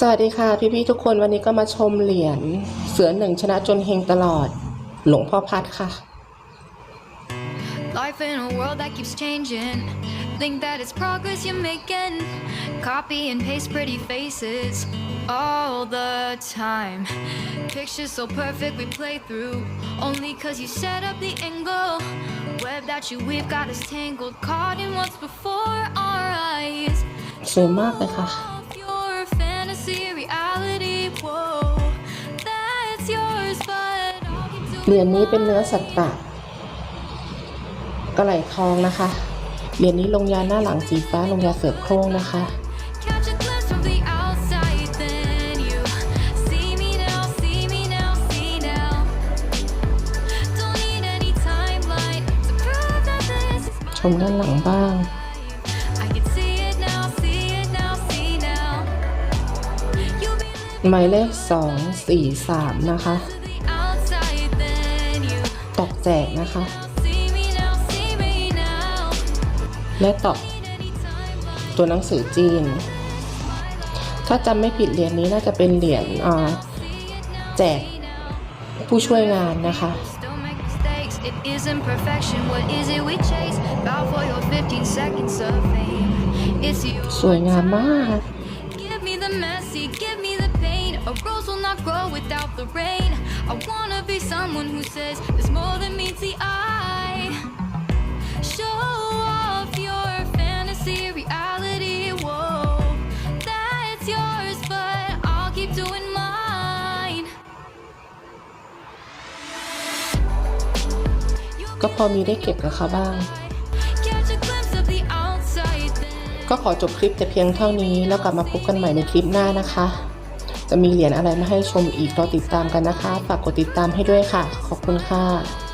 สวัสดีค่ะ พี่ๆทุกคนวันนี้ก็มาชมเหรียญเสือหนึ่งชนะจนเฮงตลอด หลวงพ่อพัดค่ะ Life in a world that keeps changing. Think that it's progress you're making. Copy and paste pretty faces all the time. Pictures so perfect we play through. Only cause you set up the angle. Web that you weave got us tangled. Caught in what's before our eyes. สวยมากเลยค่ะ เหรียญนี้เป็นเนื้อสัตตะกระไหลทองนะคะ เหรียญนี้ลงยาหน้าหลังสีฟ้าลงยาเสือโคร่งนะคะชมด้านหลังบ้างหมายเลข 2 4 3 นะคะ ตอกแจกนะคะ และตอกตัวหนังสือจีน ถ้าจำไม่ผิดเหรียญนี้น่าจะเป็นเหรียญแจกผู้ช่วยงานนะคะสวยงามมาก A rose will not grow without the rain. I wanna be someone who says there's more than meets the eye. Show off your fantasy reality. Whoa, that's yours, but I'll keep doing mine. ก็พอมีได้เก็บกับเขาบ้าง Catch a glimpse of the outside then. ก็ขอจบคลิปแต่เพียงเท่านี้แล้วกลับมาพบกันใหม่ในคลิปหน้านะคะ จะมีเหรียญอะไรมาให้ชมอีกรอติดตามกันนะคะ ฝากกดติดตามให้ด้วยค่ะ ขอบคุณค่ะ